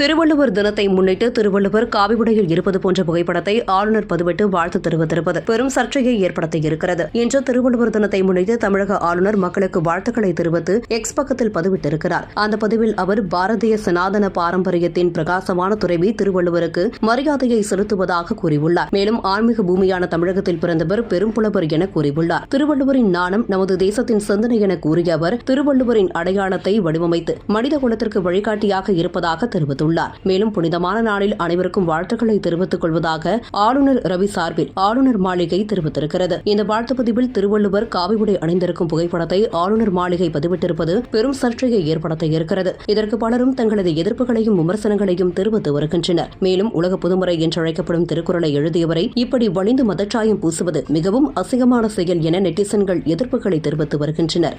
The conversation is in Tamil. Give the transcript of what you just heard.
திருவள்ளுவர் தினத்தை முன்னிட்டு திருவள்ளுவர் காவிபுடையில் இருப்பது போன்ற புகைப்படத்தை ஆளுநர் பதிவிட்டு வாழ்த்து தெரிவித்திருப்பது பெரும் சர்ச்சையை ஏற்படுத்தியிருக்கிறது. இன்று திருவள்ளுவர் தினத்தை முன்னிட்டு தமிழக ஆளுநர் மக்களுக்கு வாழ்த்துக்களை தெரிவித்து எக்ஸ் பக்கத்தில் பதிவிட்டிருக்கிறார். அந்த பதிவில் அவர் பாரதிய சனாதன பாரம்பரியத்தின் பிரகாசமான துறைவி திருவள்ளுவருக்கு மரியாதையை செலுத்துவதாக கூறியுள்ளார். மேலும் ஆன்மீக பூமியான தமிழகத்தில் பிறந்தவர் பெரும் புலவர் என கூறியுள்ளார். திருவள்ளுவரின் நாணம் நமது தேசத்தின் சிந்தனை என கூறிய அவர் திருவள்ளுவரின் அடையாளத்தை வடிவமைத்து மனித குலத்திற்கு வழிகாட்டியாக இருப்பதாக தெரிவித்துள்ளார் மேலும் புனிதமான நாளில் அனைவருக்கும் வாழ்த்துக்களை தெரிவித்துக் கொள்வதாக ஆளுநர் ரவி சார்பில் ஆளுநர் மாளிகை தெரிவித்திருக்கிறது. இந்த வாழ்த்து பதிவில் திருவள்ளுவர் காவி உடை அணிந்திருக்கும் புகைப்படத்தை ஆளுநர் மாளிகை பதிவிட்டிருப்பது பெரும் சர்ச்சையை ஏற்படுத்த இருக்கிறது. இதற்கு பலரும் தங்களது எதிர்ப்புகளையும் விமர்சனங்களையும் தெரிவித்து வருகின்றனர். மேலும் உலக புதுமுறை என்றழைக்கப்படும் திருக்குறளை எழுதியவரை இப்படி வலிந்து மதச்சாயம் பூசுவது மிகவும் அசிங்கமான செயல் என நெட்டிசன்கள் எதிர்ப்புகளை தெரிவித்து வருகின்றனர்.